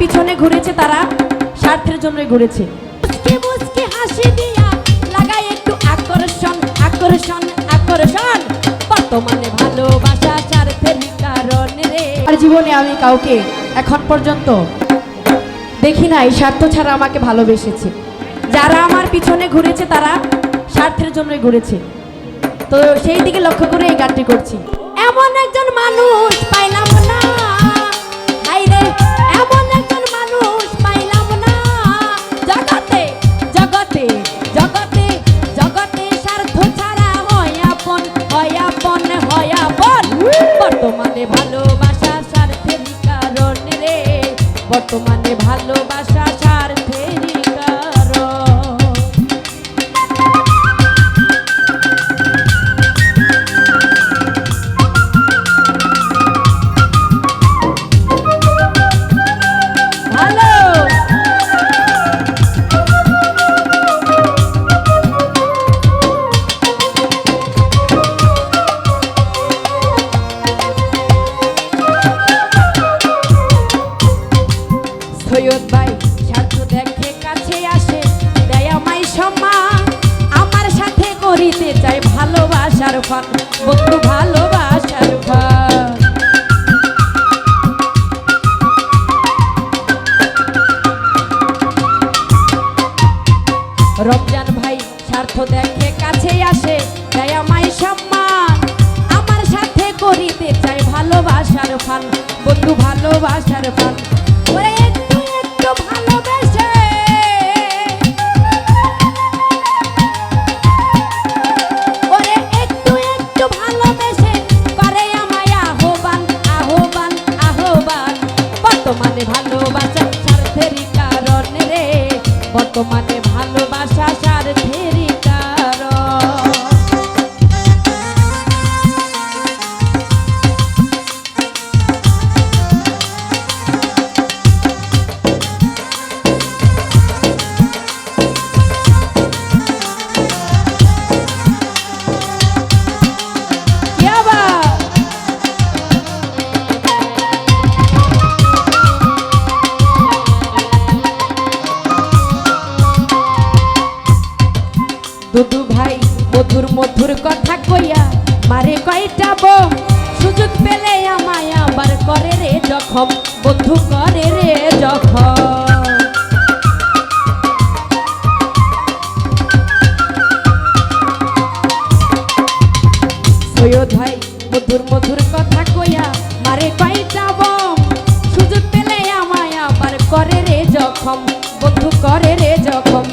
পিছনে ঘুরেছে তারা স্বার্থের জন্যই ঘুরেছে। মুচকি মুচকি হাসি দিয়া লাগাই একটু আকর্ষণ আকর্ষণ আকর্ষণ। বর্তমানে ভালোবাসা স্বার্থের কারণ রে। আর জীবনে আমি কাউকে এখন পর্যন্ত দেখি নাই স্বার্থ ছাড়া আমাকে ভালোবেসেছে। যারা আমার পিছনে ঘুরেছে তারা স্বার্থের জন্য ঘুরেছে। তো সেই দিকে লক্ষ্য করে এই গানটি করছি। এমন একজন মানুষ পাইলাম ভালোবাসা ছাড় কারণ করিতে চাই ভালোবাসার ফান বন্ধু ভালোবাসার ফান রমজান ভাই, স্বার্থ দেখে কাছে আসে দেয় আমায় সম্মান। আমার সাথে করিতে চাই ভালোবাসার ফান বন্ধু ভালোবাসার ফান বর্তমানে ভালোবাসা দুদু ভাই, মধুর মধুর কথা কইয়া মারে কয়টা বম? সুযোগ পেলে আমায় আবার করে রে জখম, বন্ধু করে রে জখম। মধুর মধুর কথা মারে পেলে আমায় আবার করে রে জখম করে রে জখম।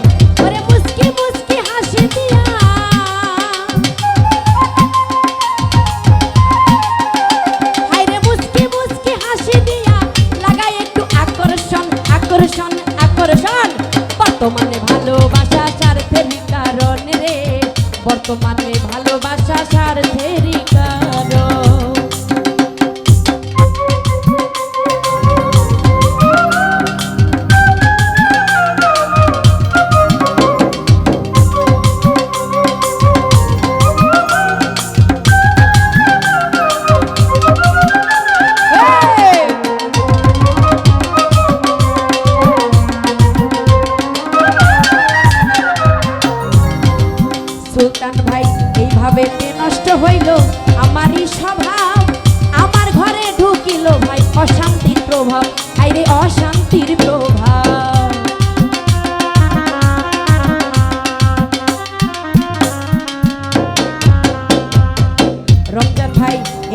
বর্তমানে ভালোবাসা স্বার্থের সুলতান ভাই, এইভাবে নষ্ট হইল? আমারই স্বভাব, আমার ঘরে ঢুকিল ভাই, অশান্তির প্রভাব। আইরে, অশান্তির প্রভাব।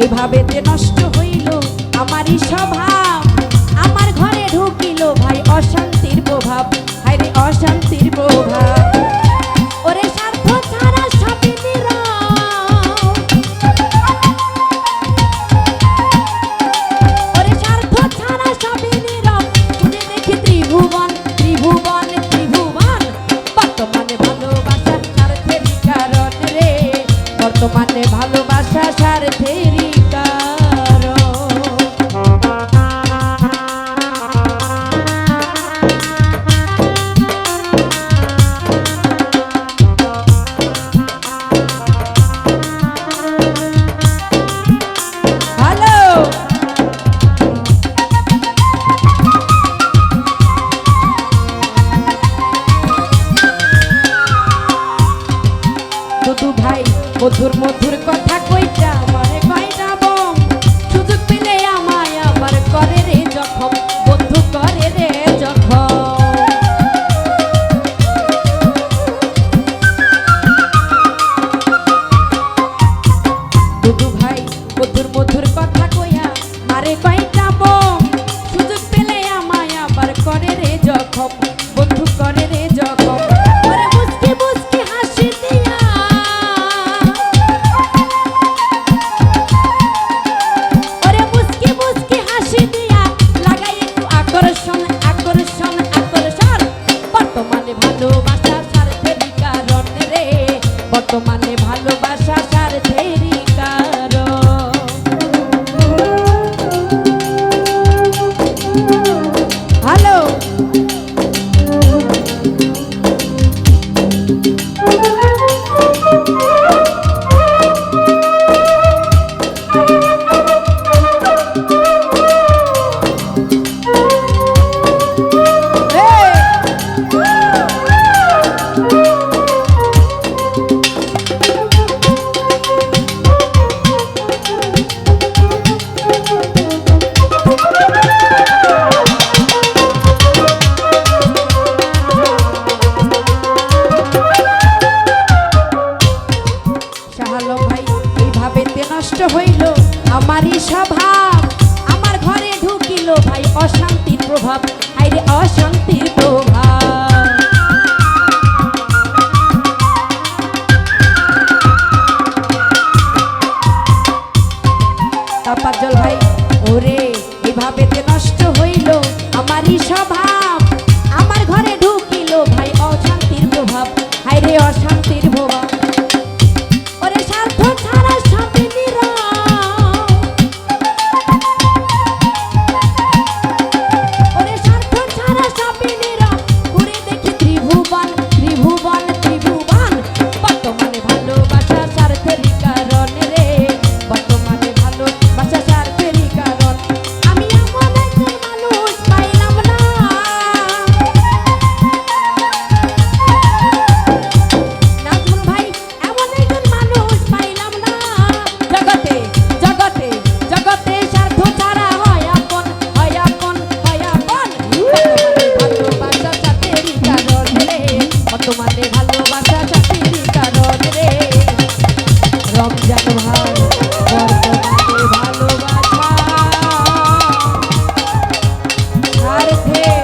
এইভাবে তে নষ্ট হইল? আমারই স্বভাব মানে ভালোবাসা স্বার্থে আমারই ভালোবাসা স্বার্থে